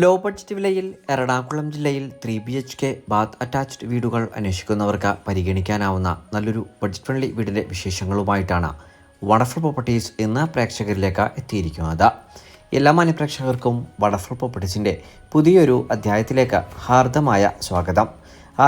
Low budget വിലയിൽ എറണാകുളം ജില്ലയിൽ three B H K bath attached വീടുകൾ അന്വേഷിക്കുന്നവർക്ക് പരിഗണിക്കാനാവുന്ന നല്ലൊരു ബഡ്ജറ്റ് ഫ്രണ്ട്ലി വീടിന്റെ വിശേഷങ്ങളുമായിട്ടാണ് വണ്ടർഫുൾ പ്രോപ്പർട്ടീസ് എന്ന പ്രേക്ഷകരിലേക്ക് എത്തിയിരിക്കുന്നത്. എല്ലാ മാന്യപ്രേക്ഷകർക്കും വണ്ടർഫുൾ പ്രോപ്പർട്ടീസിന്റെ പുതിയൊരു അധ്യായത്തിലേക്ക് ഹാർദമായ സ്വാഗതം.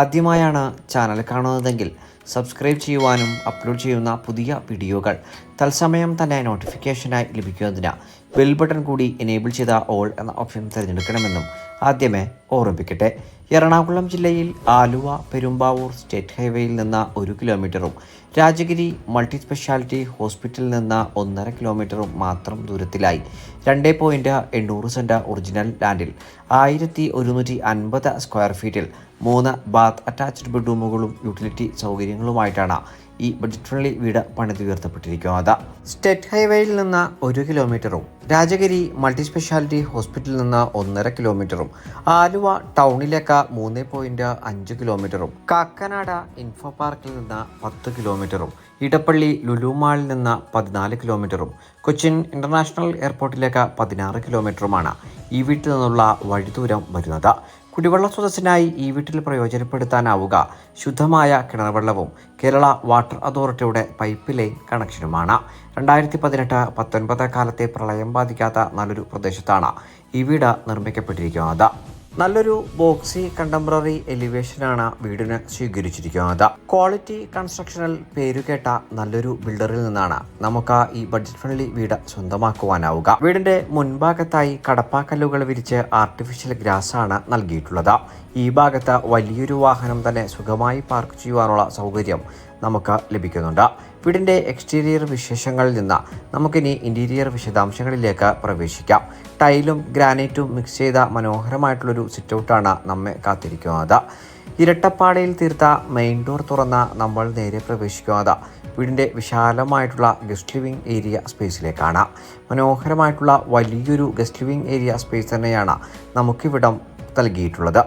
ആദ്യമായാണ് ചാനൽ കാണുന്നതെങ്കിൽ സബ്സ്ക്രൈബ് ചെയ്യുവാനും അപ്ലോഡ് ചെയ്യുന്ന പുതിയ വീഡിയോകൾ തത്സമയം തന്നെ നോട്ടിഫിക്കേഷനായി ലഭിക്കുന്നതിന് ബെൽ ബട്ടൺ കൂടി എനേബിൾ ചെയ്ത ഓൾ എന്ന ഓപ്ഷൻ തിരഞ്ഞെടുക്കണമെന്നും ആദ്യമേ ഓർമ്മിപ്പിക്കട്ടെ. എറണാകുളം ജില്ലയിൽ ആലുവ പെരുമ്പാവൂർ സ്റ്റേറ്റ് ഹൈവേയിൽ നിന്ന് ഒരു കിലോമീറ്ററും രാജഗിരി മൾട്ടി സ്പെഷ്യാലിറ്റി ഹോസ്പിറ്റലിൽ നിന്ന് ഒന്നര കിലോമീറ്ററും മാത്രം ദൂരത്തിലായി. രണ്ട് പോയിന്റ് എണ്ണൂറ് സെന്റ് ഒറിജിനൽ ലാൻഡിൽ ആയിരത്തി ഒരുന്നൂറ്റി അൻപത് സ്ക്വയർ ഫീറ്റിൽ മൂന്ന് ബാത്ത് അറ്റാച്ച്ഡ് ബെഡ്റൂമുകളും യൂട്ടിലിറ്റി സൗകര്യങ്ങളുമായിട്ടാണ് ഈ ബഡ്ജറ്റ് ഫ്രണ്ട്ലി വീട് പണിതുയർത്തപ്പെട്ടിരിക്കുന്നത് സ്റ്റേറ്റ് ഹൈവേയിൽ നിന്ന് ഒരു കിലോമീറ്ററും രാജഗിരി മൾട്ടി സ്പെഷ്യാലിറ്റി ഹോസ്പിറ്റലിൽ നിന്ന് ഒന്നര കിലോമീറ്ററും ആലുവ ടൗണിലേക്ക് മൂന്ന് പോയിന്റ് അഞ്ച് കിലോമീറ്ററും കാക്കനാട് ഇൻഫോ പാർക്കിൽ നിന്ന് പത്ത് കിലോമീറ്ററും ഇടപ്പള്ളി ലുലുമാളിൽ നിന്ന് പതിനാല് കിലോമീറ്ററും കൊച്ചിൻ ഇന്റർനാഷണൽ എയർപോർട്ടിലേക്ക് പതിനാറ് കിലോമീറ്ററുമാണ് ഈ വീട്ടിൽ നിന്നുള്ള വഴിദൂരം വരുന്നത്. കുടിവെള്ള സ്രോതസ്സിനായി ഈ വീട്ടിൽ പ്രയോജനപ്പെടുത്താനാവുക. ശുദ്ധമായ കിണർവെള്ളവും കേരള വാട്ടർ അതോറിറ്റിയുടെ പൈപ്പ് ലൈൻ കണക്ഷനുമാണ്. രണ്ടായിരത്തി പതിനെട്ട് പത്തൊൻപത് കാലത്തെ പ്രളയം ബാധിക്കാത്ത നല്ലൊരു പ്രദേശത്താണ് ഈ വീട് നിർമ്മിക്കപ്പെട്ടിരിക്കുന്നത്. നല്ലൊരു ബോക്സി കണ്ടംപററി എലിവേഷനാണ് വീടിന് സ്വീകരിച്ചിരിക്കുന്നത്. ക്വാളിറ്റി കൺസ്ട്രക്ഷനിൽ പേരുകേട്ട നല്ലൊരു ബിൽഡറിൽ നിന്നാണ് നമുക്ക് ഈ ബഡ്ജറ്റ് ഫ്രണ്ട്ലി വീട് സ്വന്തമാക്കുവാനാവുക. വീടിന്റെ മുൻഭാഗത്തായി കടപ്പാക്കല്ലുകൾ വിരിച്ച് ആർട്ടിഫിഷ്യൽ ഗ്രാസ് ആണ് നൽകിയിട്ടുള്ളത്. ഈ ഭാഗത്ത് വലിയൊരു വാഹനം തന്നെ സുഖമായി പാർക്ക് ചെയ്യുവാനുള്ള സൗകര്യം നമുക്ക് ലഭിക്കുന്നുണ്ട്. വീടിന്റെ എക്സ്റ്റീരിയർ വിശേഷങ്ങളിൽ നിന്ന് നമുക്കിനി ഇന്റീരിയർ വിശദാംശങ്ങളിലേക്ക് പ്രവേശിക്കാം. ടൈലും ഗ്രാനൈറ്റും മിക്സ് ചെയ്ത മനോഹരമായിട്ടുള്ളൊരു സിറ്റൗട്ടാണ് നമ്മെ കാത്തിരിക്കുന്നത്. ഇരട്ടപ്പാടയിൽ തീർത്ത മെയിൻ ഡോർ തുറന്ന നമ്മൾ നേരെ പ്രവേശിക്കുന്നത് വീടിന്റെ വിശാലമായിട്ടുള്ള ഗസ്റ്റ് ലിവിംഗ് ഏരിയ സ്പേസിലേക്കാണ് മനോഹരമായിട്ടുള്ള വലിയൊരു ഗസ്റ്റ് ലിവിംഗ് ഏരിയ സ്പേസ് തന്നെയാണ് നമുക്കിവിടം നൽകിയിട്ടുള്ളത്.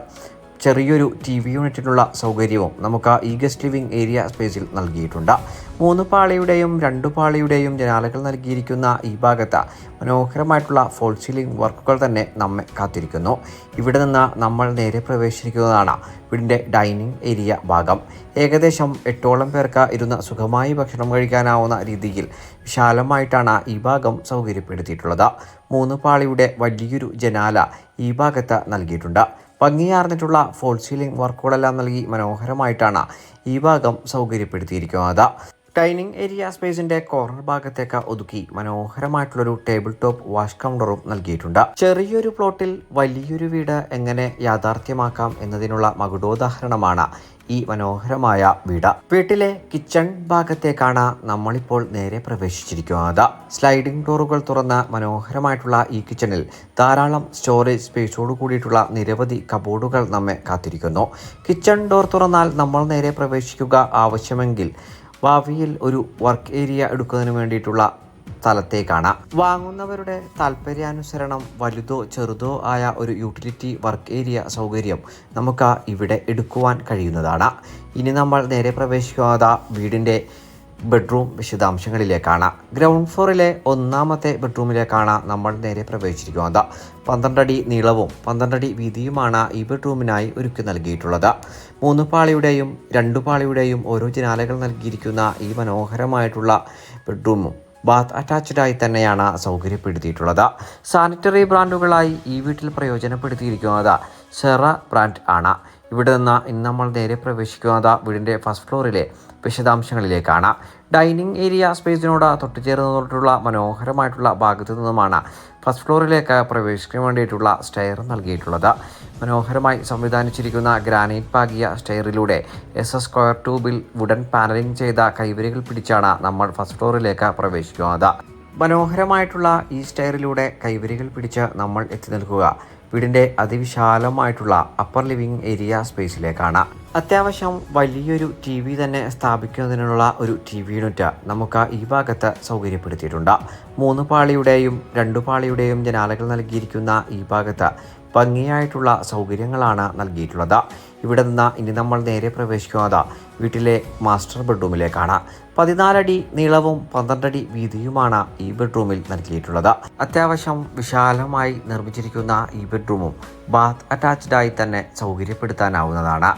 ചെറിയൊരു ടി വി യൂണിറ്റിനുള്ള സൗകര്യവും നമുക്ക് ഈ ഗസ്റ്റ് ലിവിംഗ് ഏരിയ സ്പേസിൽ നൽകിയിട്ടുണ്ട്. മൂന്ന് പാളിയുടെയും രണ്ട് പാളിയുടെയും ജനാലകൾ നൽകിയിരിക്കുന്ന ഈ ഭാഗത്ത് മനോഹരമായിട്ടുള്ള ഫോൾ സീലിംഗ് വർക്കുകൾ തന്നെ നമ്മെ കാത്തിരിക്കുന്നു. ഇവിടെ നിന്ന് നമ്മൾ നേരെ പ്രവേശിക്കുന്നതാണ് വീടിന്റെ ഡൈനിങ് ഏരിയ ഭാഗം. ഏകദേശം എട്ടോളം പേർക്ക് ഇരുന്ന് സുഖമായി ഭക്ഷണം കഴിക്കാനാവുന്ന രീതിയിൽ വിശാലമായിട്ടാണ് ഈ ഭാഗം സൗകര്യപ്പെടുത്തിയിട്ടുള്ളത്. മൂന്ന് പാളിയുടെ വലിയൊരു ജനാല ഈ ഭാഗത്ത് നൽകിയിട്ടുണ്ട്. ഭംഗിയാർന്നിട്ടുള്ള ഫോൾ സീലിംഗ് വർക്കുകളെല്ലാം നൽകി മനോഹരമായിട്ടാണ് ഈ ഭാഗം സൗകര്യപ്പെടുത്തിയിരിക്കുന്നത്. ഡൈനിങ് ഏരിയ സ്പേസിന്റെ കോർണർ ഭാഗത്തേക്ക് ഒതുക്കി മനോഹരമായിട്ടുള്ളൊരു ടേബിൾ ടോപ്പ് വാഷ് കൗണ്ടറും നൽകിയിട്ടുണ്ട്. ചെറിയൊരു പ്ലോട്ടിൽ വലിയൊരു വീട് എങ്ങനെ യാഥാർത്ഥ്യമാക്കാം എന്നതിനുള്ള മകുടോദാഹരണമാണ് ഈ മനോഹരമായ വീട്. വീട്ടിലെ കിച്ചൺ ഭാഗത്തേക്കാണ് നമ്മളിപ്പോൾ നേരെ പ്രവേശിച്ചിരിക്കുന്നത്. സ്ലൈഡിംഗ് ഡോറുകൾ തുറന്ന മനോഹരമായിട്ടുള്ള ഈ കിച്ചണിൽ ധാരാളം സ്റ്റോറേജ് സ്പേസോട് കൂടിയിട്ടുള്ള നിരവധി കബോർഡുകൾ നമ്മെ കാത്തിരിക്കുന്നു. കിച്ചൺ ഡോർ തുറന്നാൽ നമ്മൾ നേരെ പ്രവേശിക്കുക ആവശ്യമെങ്കിൽ ഭാവിയിൽ ഒരു വർക്ക് ഏരിയ എടുക്കുന്നതിന് വേണ്ടിയിട്ടുള്ള സ്ഥലത്തേക്കാണ് വാങ്ങുന്നവരുടെ താല്പര്യാനുസരണം വലുതോ ചെറുതോ ആയ ഒരു യൂട്ടിലിറ്റി വർക്ക് ഏരിയ സൗകര്യം നമുക്ക് ഇവിടെ എടുക്കുവാൻ കഴിയുന്നതാണ്. ഇനി നമ്മൾ നേരെ പ്രവേശിക്കാത്ത വീടിന്റെ ബെഡ്റൂം വിശദാംശങ്ങളിലേക്കാണ്. ഗ്രൗണ്ട് ഫ്ലോറിലെ ഒന്നാമത്തെ ബെഡ്റൂമിലേക്കാണ് നമ്മൾ നേരെ പ്രവേശിച്ചിരിക്കുന്നത്. പന്ത്രണ്ടടി നീളവും പന്ത്രണ്ടടി വീതിയുമാണ് ഈ ബെഡ്റൂമിനായി ഒരുക്കി നൽകിയിട്ടുള്ളത്. മൂന്ന് പാളിയുടെയും രണ്ടു പാളിയുടെയും ഓരോ ജനാലകൾ നൽകിയിരിക്കുന്ന ഈ മനോഹരമായിട്ടുള്ള ബെഡ്റൂമും ബാത്ത് അറ്റാച്ച്ഡ് ആയി തന്നെയാണ് സൗകര്യപ്പെടുത്തിയിട്ടുള്ളത്. സാനിറ്ററി ബ്രാൻഡുകളായി ഈ വീട്ടിൽ പ്രയോജനപ്പെടുത്തിയിരിക്കുന്നത് സെറ ബ്രാൻഡ് ആണ്. ഇവിടെ നിന്ന് ഇന്ന് നമ്മൾ നേരെ പ്രവേശിക്കുന്നത് വീടിന്റെ ഫസ്റ്റ് ഫ്ലോറിലെ വിശദാംശങ്ങളിലേക്കാണ്. ഡൈനിങ് ഏരിയ സ്പേസിനോട് തൊട്ടുചേർന്നിട്ടുള്ള മനോഹരമായിട്ടുള്ള ഭാഗത്തു നിന്നുമാണ് ഫസ്റ്റ് ഫ്ലോറിലേക്ക് പ്രവേശിക്കാൻ വേണ്ടിയിട്ടുള്ള സ്റ്റെയർ നൽകിയിട്ടുള്ളത്. മനോഹരമായി സംവിധാനിച്ചിരിക്കുന്ന ഗ്രാനൈറ്റ് പാകിയ സ്റ്റെയറിലൂടെ എസ് എസ് സ്ക്വയർ ട്യൂബിൽ വുഡൻ പാനലിംഗ് ചെയ്ത കൈവരികൾ പിടിച്ചാണ് നമ്മൾ ഫസ്റ്റ് ഫ്ലോറിലേക്ക് പ്രവേശിക്കുന്നത്. മനോഹരമായിട്ടുള്ള ഈ സ്റ്റെയറിലൂടെ കൈവരികൾ പിടിച്ച് നമ്മൾ എത്തി നിൽക്കുക. വീടിന്റെ അതിവിശാലമായിട്ടുള്ള അപ്പർ ലിവിംഗ് ഏരിയ സ്പേസിലേക്കാണ് അത്യാവശ്യം വലിയൊരു ടി വി തന്നെ സ്ഥാപിക്കുന്നതിനുള്ള ഒരു ടി വി യൂണിറ്റ് നമുക്ക് ഈ ഭാഗത്ത് സൗകര്യപ്പെടുത്തിയിട്ടുണ്ട്. മൂന്ന് പാളിയുടെയും രണ്ടു പാളിയുടെയും ജനാലകൾ നൽകിയിരിക്കുന്ന ഈ ഭാഗത്ത് ഭംഗിയായിട്ടുള്ള സൗകര്യങ്ങളാണ് നൽകിയിട്ടുള്ളത്. ഇവിടെ നിന്ന് ഇനി നമ്മൾ നേരെ പ്രവേശിക്കുന്നത് വീട്ടിലെ മാസ്റ്റർ ബെഡ്റൂമിലേക്കാണ്. പതിനാലടി നീളവും പന്ത്രണ്ടടി വീതിയുമാണ് ഈ ബെഡ്റൂമിൽ നൽകിയിട്ടുള്ളത്. അത്യാവശ്യം വിശാലമായി നിർമ്മിച്ചിരിക്കുന്ന ഈ ബെഡ്റൂമും ബാത്ത് അറ്റാച്ച്ഡ് ആയി തന്നെ സൗകര്യപ്പെടുത്താനാവുന്നതാണ്.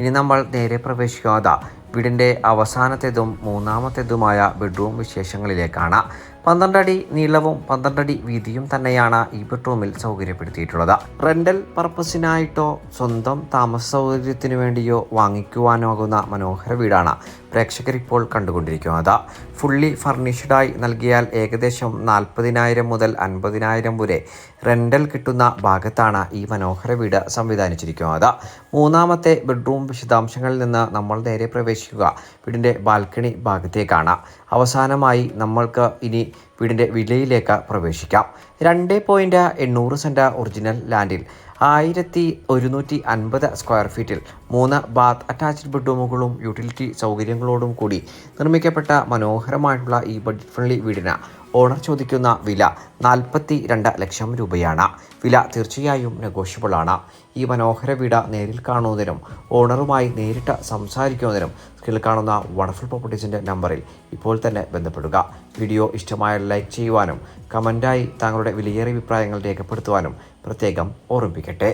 ഇനി നമ്മൾ നേരെ പ്രവേശിക്കുന്നത് വീടിന്റെ അവസാനത്തേതും മൂന്നാമത്തേതുമായ ബെഡ്റൂം വിശേഷങ്ങളിലേക്കാണ്. പന്ത്രണ്ടടി നീളവും പന്ത്രണ്ടടി വീതിയും തന്നെയാണ് ഈ ബെഡ്റൂമിൽ സൗകര്യപ്പെടുത്തിയിട്ടുള്ളത്. റെന്റൽ പർപ്പസിനായിട്ടോ സ്വന്തം താമസ സൗകര്യത്തിനു വേണ്ടിയോ വാങ്ങിക്കുവാനാകുന്ന മനോഹര വീടാണ് പ്രേക്ഷകർ ഇപ്പോൾ കണ്ടുകൊണ്ടിരിക്കുന്നത്. ഫുള്ളി ഫർണിഷ്ഡായി നൽകിയാൽ ഏകദേശം നാൽപ്പതിനായിരം മുതൽ അൻപതിനായിരം വരെ റെന്റൽ കിട്ടുന്ന ഭാഗത്താണ് ഈ മനോഹര വീട് സംവിധാനിച്ചിരിക്കുന്നത്. മൂന്നാമത്തെ ബെഡ്റൂം വിശദാംശങ്ങളിൽ നിന്ന് നമ്മൾ നേരെ പ്രവേശിക്കുക. വീടിന്റെ ബാൽക്കണി ഭാഗത്തേക്കാണ്. അവസാനമായി നമ്മൾക്ക് ഇനി വീടിന്റെ വിലയിലേക്ക് പ്രവേശിക്കാം. രണ്ട് പോയിന്റ് എണ്ണൂറ് സെന്റ് ഒറിജിനൽ ലാൻഡിൽ ആയിരത്തി ഒരുന്നൂറ്റി അൻപത് സ്ക്വയർ ഫീറ്റിൽ മൂന്ന് ബാത്ത് അറ്റാച്ച്ഡ് ബെഡ്റൂമുകളും യൂട്ടിലിറ്റി സൗകര്യങ്ങളോടും കൂടി നിർമ്മിക്കപ്പെട്ട മനോഹരമായിട്ടുള്ള ഈ ബഡ്ജറ്റ് ഫ്രണ്ട്ലി വീടിന് ഓണർ ചോദിക്കുന്ന വില നാൽപ്പത്തി രണ്ട് ലക്ഷം രൂപയാണ്. വില തീർച്ചയായും നെഗോഷ്യബിൾ ആണ്. ഈ മനോഹര വീട് നേരിൽ കാണുന്നതിനും ഓണറുമായി നേരിട്ട് സംസാരിക്കുന്നതിനും സ്ക്രീനിൽ കാണുന്ന വണ്ടർഫുൾ പ്രോപ്പർട്ടീസിന്റെ നമ്പറിൽ ഇപ്പോൾ തന്നെ ബന്ധപ്പെടുക. വീഡിയോ ഇഷ്ടമായ ലൈക്ക് ചെയ്യുവാനും കമന്റായി താങ്കളുടെ വിലയേറിയ അഭിപ്രായങ്ങൾ രേഖപ്പെടുത്തുവാനും പ്രത്യേകം ഓർമ്മിപ്പിക്കട്ടെ.